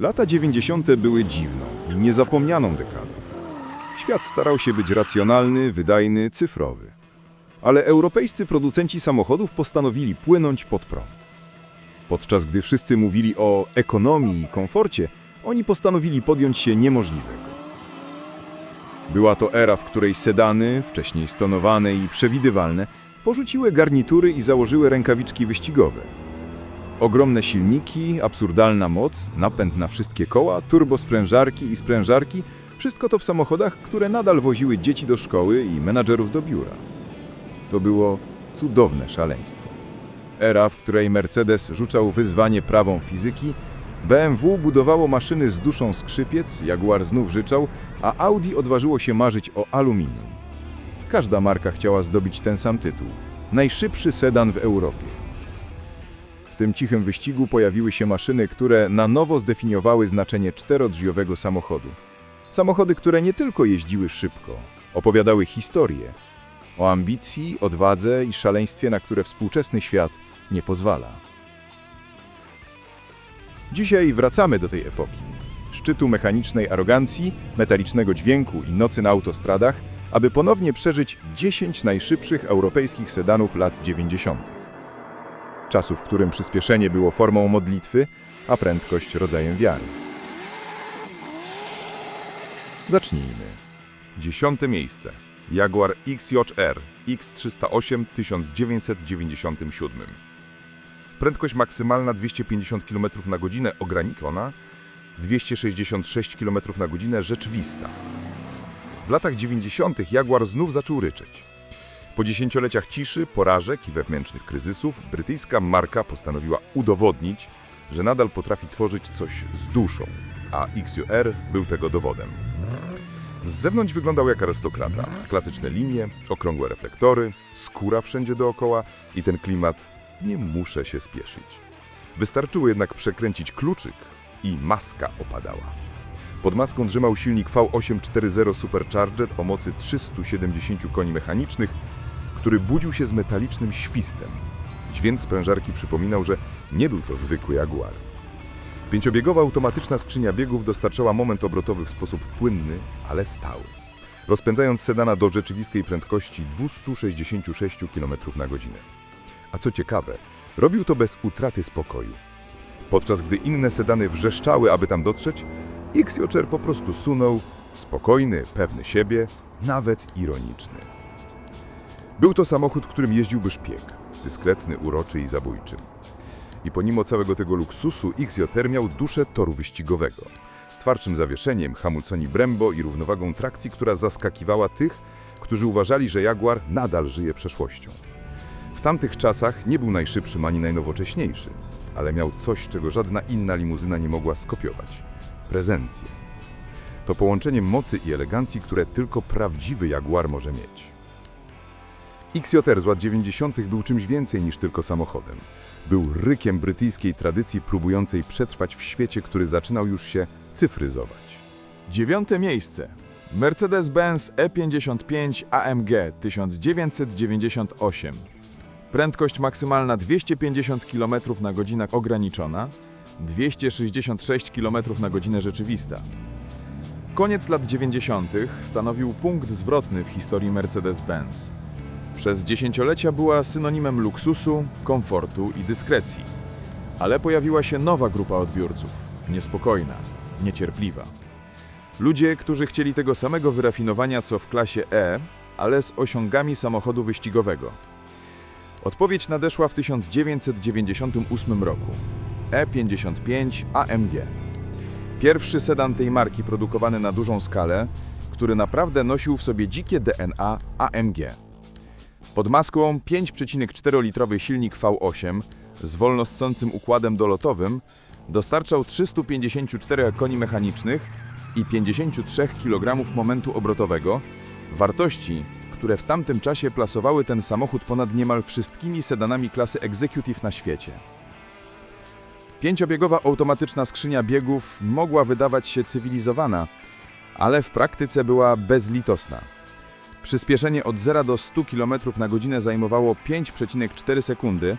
Lata 90. były dziwną i niezapomnianą dekadą. Świat starał się być racjonalny, wydajny, cyfrowy. Ale europejscy producenci samochodów postanowili płynąć pod prąd. Podczas gdy wszyscy mówili o ekonomii i komforcie, oni postanowili podjąć się niemożliwego. Była to era, w której sedany, wcześniej stonowane i przewidywalne, porzuciły garnitury i założyły rękawiczki wyścigowe. Ogromne silniki, absurdalna moc, napęd na wszystkie koła, turbosprężarki i sprężarki wszystko to w samochodach, które nadal woziły dzieci do szkoły i menadżerów do biura. To było cudowne szaleństwo. Era, w której Mercedes rzucał wyzwanie prawom fizyki, BMW budowało maszyny z duszą skrzypiec, Jaguar znów życzał, a Audi odważyło się marzyć o aluminium. Każda marka chciała zdobyć ten sam tytuł – najszybszy sedan w Europie. Tym cichym wyścigu pojawiły się maszyny, które na nowo zdefiniowały znaczenie czterodrzwiowego samochodu. Samochody, które nie tylko jeździły szybko, opowiadały historię o ambicji, odwadze i szaleństwie, na które współczesny świat nie pozwala. Dzisiaj wracamy do tej epoki. Szczytu mechanicznej arogancji, metalicznego dźwięku i nocy na autostradach, aby ponownie przeżyć 10 najszybszych europejskich sedanów lat 90. Czasu, w którym przyspieszenie było formą modlitwy, a prędkość rodzajem wiary. Zacznijmy. Dziesiąte miejsce. Jaguar XJR X308 w 1997. Prędkość maksymalna 250 km na godzinę ograniczona, 266 km na godzinę rzeczywista. W latach 90. Jaguar znów zaczął ryczeć. Po dziesięcioleciach ciszy, porażek i wewnętrznych kryzysów, brytyjska marka postanowiła udowodnić, że nadal potrafi tworzyć coś z duszą, a XJR był tego dowodem. Z zewnątrz wyglądał jak arystokrata. Klasyczne linie, okrągłe reflektory, skóra wszędzie dookoła i ten klimat nie muszę się spieszyć. Wystarczyło jednak przekręcić kluczyk i maska opadała. Pod maską drzymał silnik V840 Supercharged o mocy 370 koni mechanicznych, który budził się z metalicznym świstem. Dźwięk sprężarki przypominał, że nie był to zwykły Jaguar. Pięciobiegowa automatyczna skrzynia biegów dostarczała moment obrotowy w sposób płynny, ale stały, rozpędzając sedana do rzeczywistej prędkości 266 km na godzinę. A co ciekawe, robił to bez utraty spokoju. Podczas gdy inne sedany wrzeszczały, aby tam dotrzeć, XJR po prostu sunął, spokojny, pewny siebie, nawet ironiczny. Był to samochód, którym jeździłby szpieg, dyskretny, uroczy i zabójczy. I pomimo całego tego luksusu, XJR miał duszę toru wyścigowego. Z twardszym zawieszeniem, hamulconi Brembo i równowagą trakcji, która zaskakiwała tych, którzy uważali, że Jaguar nadal żyje przeszłością. W tamtych czasach nie był najszybszym ani najnowocześniejszy, ale miał coś, czego żadna inna limuzyna nie mogła skopiować prezencję. To połączenie mocy i elegancji, które tylko prawdziwy Jaguar może mieć. XJR z lat 90. był czymś więcej niż tylko samochodem. Był rykiem brytyjskiej tradycji próbującej przetrwać w świecie, który zaczynał już się cyfryzować. Dziewiąte miejsce. Mercedes-Benz E55 AMG 1998. Prędkość maksymalna 250 km na godzinę ograniczona, 266 km na godzinę rzeczywista. Koniec lat 90. stanowił punkt zwrotny w historii Mercedes-Benz. Przez dziesięciolecia była synonimem luksusu, komfortu i dyskrecji. Ale pojawiła się nowa grupa odbiorców, niespokojna, niecierpliwa. Ludzie, którzy chcieli tego samego wyrafinowania co w klasie E, ale z osiągami samochodu wyścigowego. Odpowiedź nadeszła w 1998 roku. E55 AMG. Pierwszy sedan tej marki produkowany na dużą skalę, który naprawdę nosił w sobie dzikie DNA AMG. Pod maską 5,4-litrowy silnik V8 z wolnossącym układem dolotowym dostarczał 354 koni mechanicznych i 53 kg momentu obrotowego, wartości, które w tamtym czasie plasowały ten samochód ponad niemal wszystkimi sedanami klasy Executive na świecie. Pięciobiegowa automatyczna skrzynia biegów mogła wydawać się cywilizowana, ale w praktyce była bezlitosna. Przyspieszenie od 0 do 100 km na godzinę zajmowało 5,4 sekundy,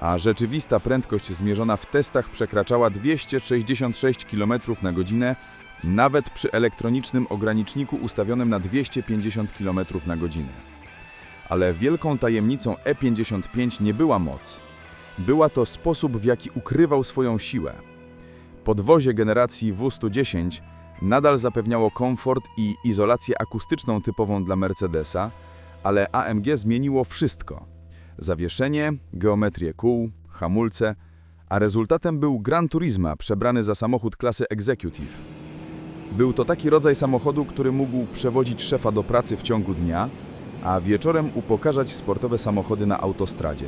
a rzeczywista prędkość zmierzona w testach przekraczała 266 km na godzinę, nawet przy elektronicznym ograniczniku ustawionym na 250 km na godzinę. Ale wielką tajemnicą E55 nie była moc. Była to sposób, w jaki ukrywał swoją siłę. Podwozie generacji W110 nadal zapewniało komfort i izolację akustyczną typową dla Mercedesa, ale AMG zmieniło wszystko. Zawieszenie, geometrię kół, hamulce, a rezultatem był Gran Turismo przebrany za samochód klasy Executive. Był to taki rodzaj samochodu, który mógł przewozić szefa do pracy w ciągu dnia, a wieczorem upokarzać sportowe samochody na autostradzie.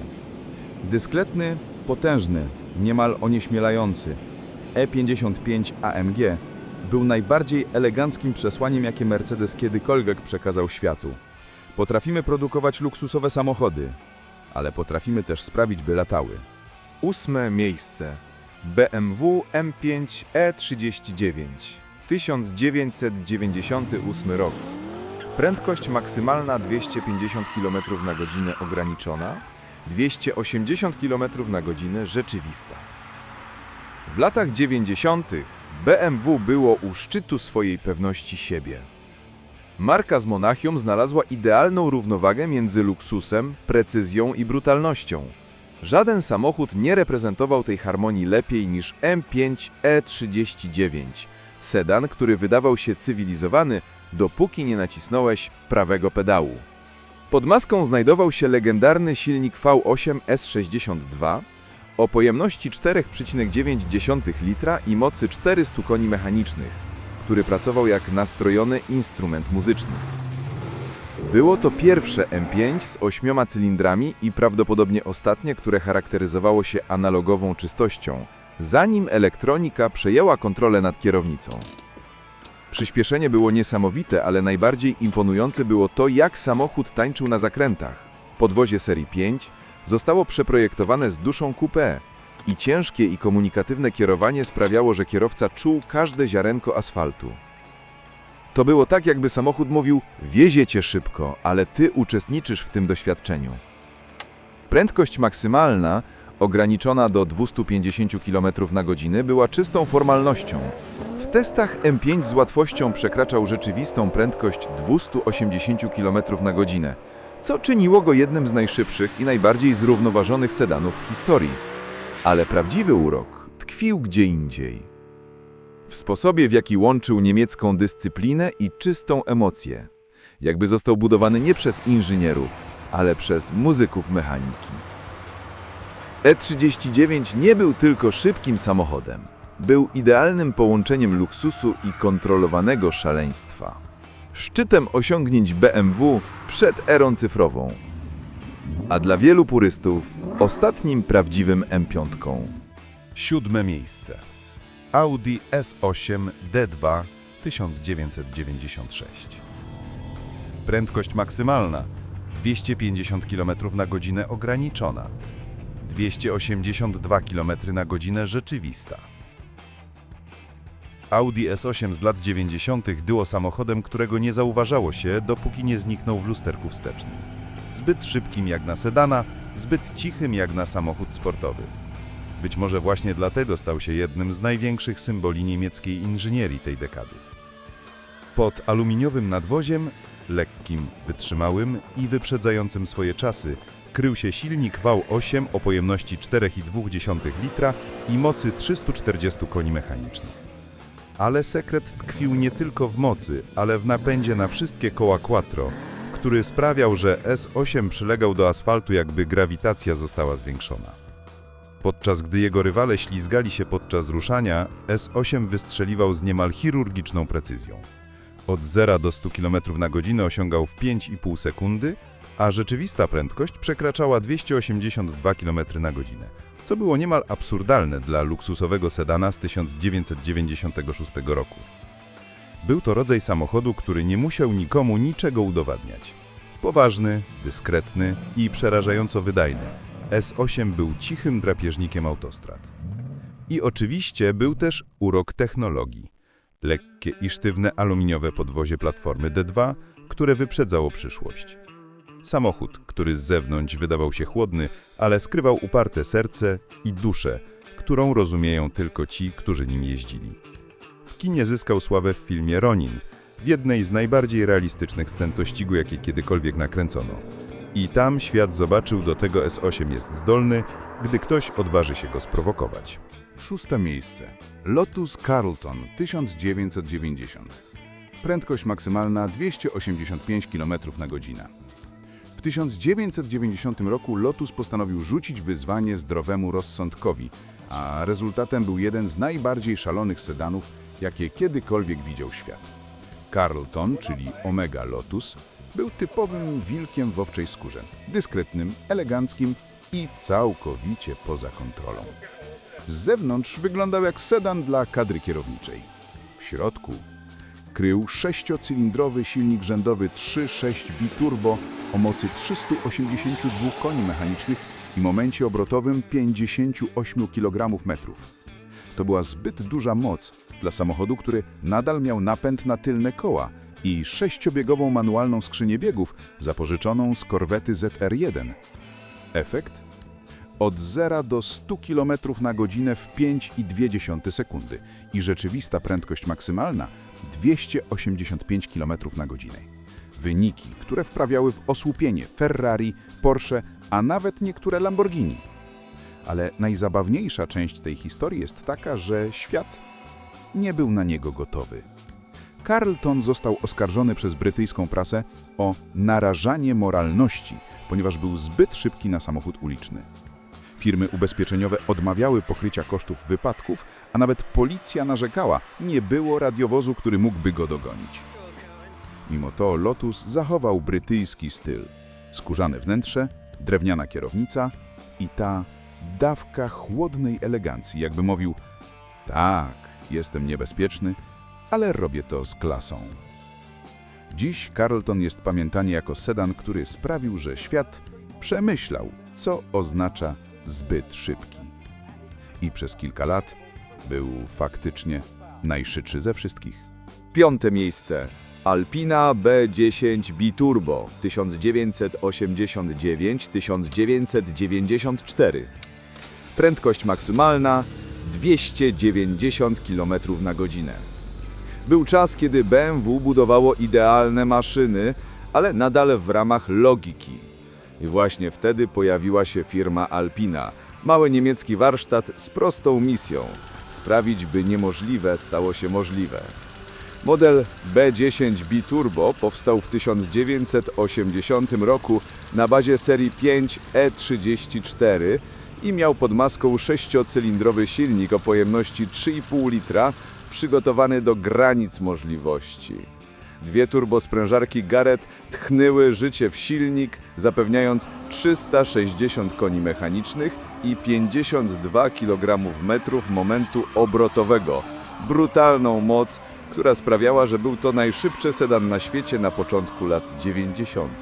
Dyskretny, potężny, niemal onieśmielający E55 AMG był najbardziej eleganckim przesłaniem, jakie Mercedes kiedykolwiek przekazał światu. Potrafimy produkować luksusowe samochody, ale potrafimy też sprawić, by latały. Ósme miejsce. BMW M5 E39. 1998 rok. Prędkość maksymalna 250 km na godzinę ograniczona, 280 km na godzinę rzeczywista. W latach 90. BMW było u szczytu swojej pewności siebie. Marka z Monachium znalazła idealną równowagę między luksusem, precyzją i brutalnością. Żaden samochód nie reprezentował tej harmonii lepiej niż M5 E39, sedan, który wydawał się cywilizowany, dopóki nie nacisnąłeś prawego pedału. Pod maską znajdował się legendarny silnik V8 S62 o pojemności 4,9 litra i mocy 400 koni mechanicznych, który pracował jak nastrojony instrument muzyczny. Było to pierwsze M5 z ośmioma cylindrami i prawdopodobnie ostatnie, które charakteryzowało się analogową czystością, zanim elektronika przejęła kontrolę nad kierownicą. Przyspieszenie było niesamowite, ale najbardziej imponujące było to, jak samochód tańczył na zakrętach. Podwozie serii 5 zostało przeprojektowane z duszą coupé i ciężkie i komunikatywne kierowanie sprawiało, że kierowca czuł każde ziarenko asfaltu. To było tak, jakby samochód mówił: Wiezie cię szybko, ale ty uczestniczysz w tym doświadczeniu. Prędkość maksymalna, ograniczona do 250 km na godzinę, była czystą formalnością. W testach M5 z łatwością przekraczał rzeczywistą prędkość 280 km na godzinę, co czyniło go jednym z najszybszych i najbardziej zrównoważonych sedanów w historii. Ale prawdziwy urok tkwił gdzie indziej. W sposobie, w jaki łączył niemiecką dyscyplinę i czystą emocję. Jakby został budowany nie przez inżynierów, ale przez muzyków mechaniki. E39 nie był tylko szybkim samochodem. Był idealnym połączeniem luksusu i kontrolowanego szaleństwa. Szczytem osiągnięć BMW przed erą cyfrową. A dla wielu purystów ostatnim prawdziwym M5. Siódme miejsce. Audi S8 D2 1996. Prędkość maksymalna 250 km na godzinę ograniczona. 282 km na godzinę rzeczywista. Audi S8 z lat 90. było samochodem, którego nie zauważało się, dopóki nie zniknął w lusterku wstecznym. Zbyt szybkim jak na sedana, zbyt cichym jak na samochód sportowy. Być może właśnie dlatego stał się jednym z największych symboli niemieckiej inżynierii tej dekady. Pod aluminiowym nadwoziem, lekkim, wytrzymałym i wyprzedzającym swoje czasy, krył się silnik V8 o pojemności 4,2 litra i mocy 340 koni mechanicznych. Ale sekret tkwił nie tylko w mocy, ale w napędzie na wszystkie koła quattro, który sprawiał, że S8 przylegał do asfaltu jakby grawitacja została zwiększona. Podczas gdy jego rywale ślizgali się podczas ruszania, S8 wystrzeliwał z niemal chirurgiczną precyzją. Od 0 do 100 km na godzinę osiągał w 5,5 sekundy, a rzeczywista prędkość przekraczała 282 km na godzinę, co było niemal absurdalne dla luksusowego sedana z 1996 roku. Był to rodzaj samochodu, który nie musiał nikomu niczego udowadniać. Poważny, dyskretny i przerażająco wydajny, S8 był cichym drapieżnikiem autostrad. I oczywiście był też urok technologii. Lekkie i sztywne aluminiowe podwozie platformy D2, które wyprzedzało przyszłość. Samochód, który z zewnątrz wydawał się chłodny, ale skrywał uparte serce i duszę, którą rozumieją tylko ci, którzy nim jeździli. W kinie zyskał sławę w filmie Ronin, w jednej z najbardziej realistycznych scen pościgu, jakie kiedykolwiek nakręcono. I tam świat zobaczył, do tego S8 jest zdolny, gdy ktoś odważy się go sprowokować. Szóste miejsce. Lotus Carlton 1990. Prędkość maksymalna 285 km na godzinę. W 1990 roku Lotus postanowił rzucić wyzwanie zdrowemu rozsądkowi, a rezultatem był jeden z najbardziej szalonych sedanów, jakie kiedykolwiek widział świat. Carlton, czyli Omega Lotus, był typowym wilkiem w owczej skórze. Dyskretnym, eleganckim i całkowicie poza kontrolą. Z zewnątrz wyglądał jak sedan dla kadry kierowniczej. W środku krył sześciocylindrowy silnik rzędowy 3.6 biturbo o mocy 382 koni mechanicznych i momencie obrotowym 58 kg metrów. To była zbyt duża moc dla samochodu, który nadal miał napęd na tylne koła i sześciobiegową manualną skrzynię biegów zapożyczoną z korwety ZR1. Efekt? Od 0 do 100 km na godzinę w 5,2 sekundy i rzeczywista prędkość maksymalna 285 km na godzinę. Wyniki, które wprawiały w osłupienie Ferrari, Porsche, a nawet niektóre Lamborghini. Ale najzabawniejsza część tej historii jest taka, że świat nie był na niego gotowy. Carlton został oskarżony przez brytyjską prasę o narażanie moralności, ponieważ był zbyt szybki na samochód uliczny. Firmy ubezpieczeniowe odmawiały pokrycia kosztów wypadków, a nawet policja narzekała, nie było radiowozu, który mógłby go dogonić. Mimo to Lotus zachował brytyjski styl. Skórzane wnętrze, drewniana kierownica i ta dawka chłodnej elegancji, jakby mówił tak, jestem niebezpieczny, ale robię to z klasą. Dziś Carlton jest pamiętany jako sedan, który sprawił, że świat przemyślał, co oznacza zbyt szybki. I przez kilka lat był faktycznie najszybszy ze wszystkich. Piąte miejsce. Alpina B10 Biturbo 1989-1994. Prędkość maksymalna 290 km na godzinę. Był czas, kiedy BMW budowało idealne maszyny, ale nadal w ramach logiki. I właśnie wtedy pojawiła się firma Alpina, mały niemiecki warsztat z prostą misją sprawić, by niemożliwe stało się możliwe. Model B10 Biturbo powstał w 1980 roku na bazie serii 5 E34 i miał pod maską sześciocylindrowy silnik o pojemności 3,5 litra, przygotowany do granic możliwości. Dwie turbosprężarki Garrett tchnęły życie w silnik, zapewniając 360 koni mechanicznych i 52 kg metrów momentu obrotowego. Brutalną moc, która sprawiała, że był to najszybszy sedan na świecie na początku lat 90.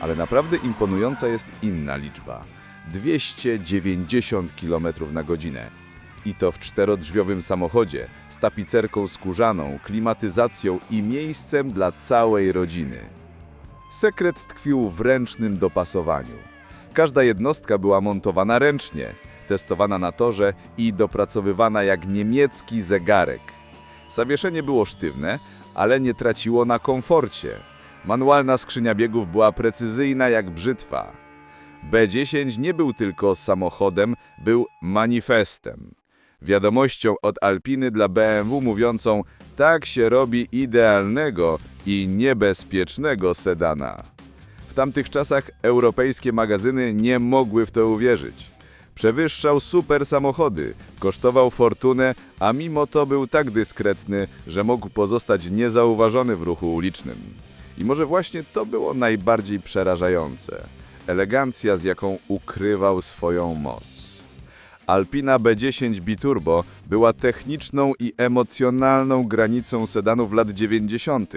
Ale naprawdę imponująca jest inna liczba 290 km na godzinę. I to w czterodrzwiowym samochodzie z tapicerką skórzaną, klimatyzacją i miejscem dla całej rodziny. Sekret tkwił w ręcznym dopasowaniu. Każda jednostka była montowana ręcznie, testowana na torze i dopracowywana jak niemiecki zegarek. Zawieszenie było sztywne, ale nie traciło na komforcie. Manualna skrzynia biegów była precyzyjna jak brzytwa. B10 nie był tylko samochodem, był manifestem. Wiadomością od Alpiny dla BMW mówiącą tak się robi idealnego i niebezpiecznego sedana. W tamtych czasach europejskie magazyny nie mogły w to uwierzyć. Przewyższał super samochody, kosztował fortunę, a mimo to był tak dyskretny, że mógł pozostać niezauważony w ruchu ulicznym. I może właśnie to było najbardziej przerażające. Elegancja, z jaką ukrywał swoją moc. Alpina B10 Biturbo była techniczną i emocjonalną granicą sedanów lat 90.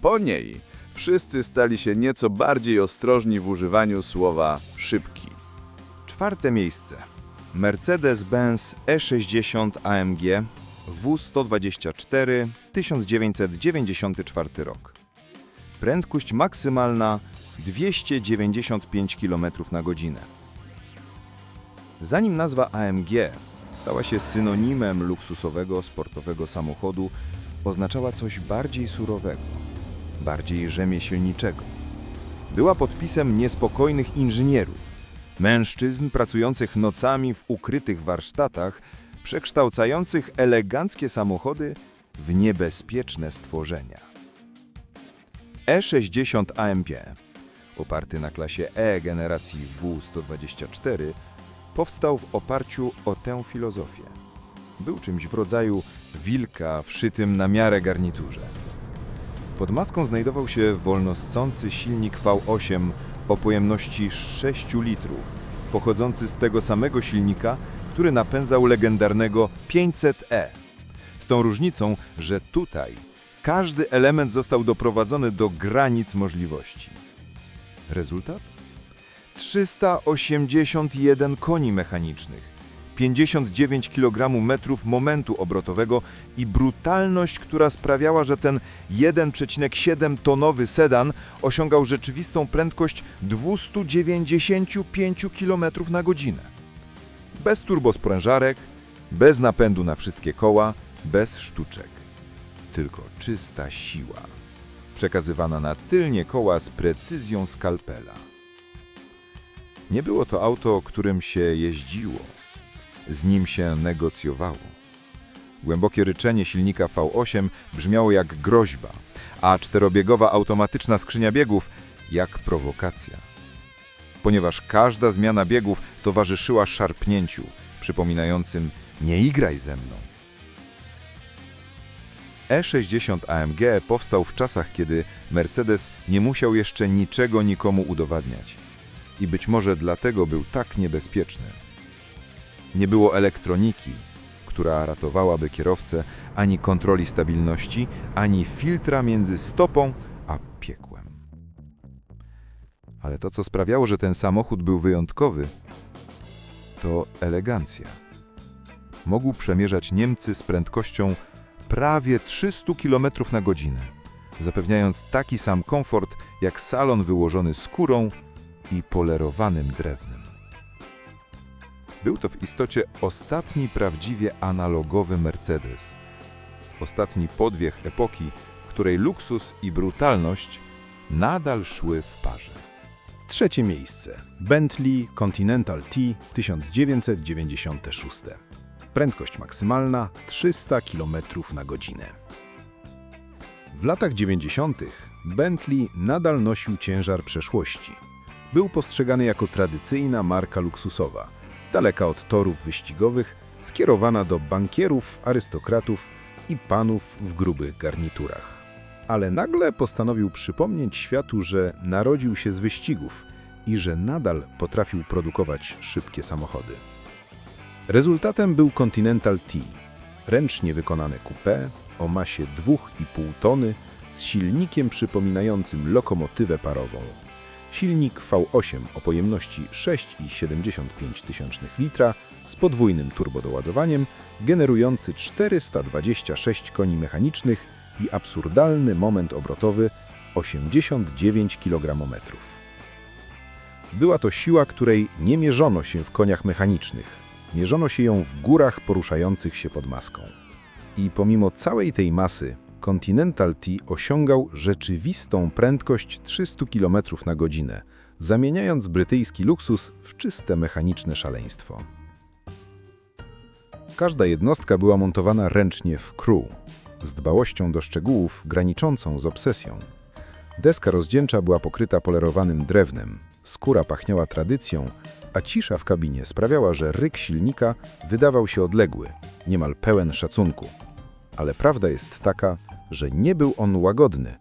Po niej wszyscy stali się nieco bardziej ostrożni w używaniu słowa szybki. Czwarte miejsce. Mercedes-Benz E60 AMG W124 1994 rok. Prędkość maksymalna 295 km na godzinę. Zanim nazwa AMG stała się synonimem luksusowego sportowego samochodu, oznaczała coś bardziej surowego, bardziej rzemieślniczego. Była podpisem niespokojnych inżynierów, mężczyzn pracujących nocami w ukrytych warsztatach, przekształcających eleganckie samochody w niebezpieczne stworzenia. E60 AMG, oparty na klasie E generacji W124, powstał w oparciu o tę filozofię. Był czymś w rodzaju wilka wszytym na miarę garniturze. Pod maską znajdował się wolnossący silnik V8 o pojemności 6 litrów, pochodzący z tego samego silnika, który napędzał legendarnego 500e. Z tą różnicą, że tutaj każdy element został doprowadzony do granic możliwości. Rezultat? 381 koni mechanicznych, 59 kg metrów momentu obrotowego i brutalność, która sprawiała, że ten 1,7 tonowy sedan osiągał rzeczywistą prędkość 295 km na godzinę. Bez turbosprężarek, bez napędu na wszystkie koła, bez sztuczek. Tylko czysta siła, przekazywana na tylnie koła z precyzją skalpela. Nie było to auto, którym się jeździło. Z nim się negocjowało. Głębokie ryczenie silnika V8 brzmiało jak groźba, a czterobiegowa automatyczna skrzynia biegów jak prowokacja. Ponieważ każda zmiana biegów towarzyszyła szarpnięciu, przypominającym nie igraj ze mną. E60 AMG powstał w czasach, kiedy Mercedes nie musiał jeszcze niczego nikomu udowadniać. I być może dlatego był tak niebezpieczny. Nie było elektroniki, która ratowałaby kierowcę, ani kontroli stabilności, ani filtra między stopą a piekłem. Ale to, co sprawiało, że ten samochód był wyjątkowy, to elegancja. Mógł przemierzać Niemcy z prędkością prawie 300 km na godzinę, zapewniając taki sam komfort jak salon wyłożony skórą i polerowanym drewnem. Był to w istocie ostatni prawdziwie analogowy Mercedes. Ostatni podwiech epoki, w której luksus i brutalność nadal szły w parze. Trzecie miejsce. Bentley Continental T 1996. Prędkość maksymalna 300 km na godzinę. W latach 90. Bentley nadal nosił ciężar przeszłości. Był postrzegany jako tradycyjna marka luksusowa, daleka od torów wyścigowych, skierowana do bankierów, arystokratów i panów w grubych garniturach. Ale nagle postanowił przypomnieć światu, że narodził się z wyścigów i że nadal potrafił produkować szybkie samochody. Rezultatem był Continental T, ręcznie wykonane coupé o masie 2,5 tony z silnikiem przypominającym lokomotywę parową. Silnik V8 o pojemności 6,75 litra z podwójnym turbodoładowaniem, generujący 426 koni mechanicznych i absurdalny moment obrotowy 89 kg. Była to siła, której nie mierzono się w koniach mechanicznych, mierzono się ją w górach poruszających się pod maską. I pomimo całej tej masy, Continental T osiągał rzeczywistą prędkość 300 km na godzinę, zamieniając brytyjski luksus w czyste mechaniczne szaleństwo. Każda jednostka była montowana ręcznie w crew, z dbałością do szczegółów graniczącą z obsesją. Deska rozdzięcza była pokryta polerowanym drewnem, skóra pachniała tradycją, a cisza w kabinie sprawiała, że ryk silnika wydawał się odległy, niemal pełen szacunku. Ale prawda jest taka, że nie był on łagodny.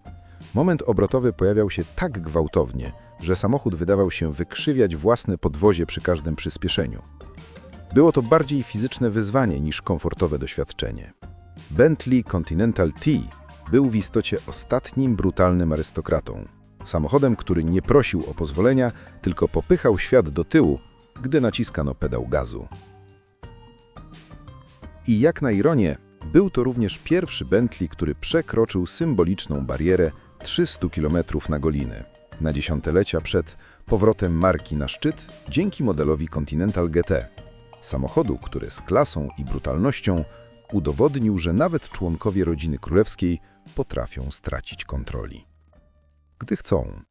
Moment obrotowy pojawiał się tak gwałtownie, że samochód wydawał się wykrzywiać własne podwozie przy każdym przyspieszeniu. Było to bardziej fizyczne wyzwanie niż komfortowe doświadczenie. Bentley Continental T był w istocie ostatnim brutalnym arystokratą. Samochodem, który nie prosił o pozwolenia, tylko popychał świat do tyłu, gdy naciskano pedał gazu. I jak na ironię, był to również pierwszy Bentley, który przekroczył symboliczną barierę 300 km na godzinę. na dziesiątelecia przed powrotem marki na szczyt dzięki modelowi Continental GT, samochodu, który z klasą i brutalnością udowodnił, że nawet członkowie rodziny królewskiej potrafią stracić kontroli. Gdy chcą.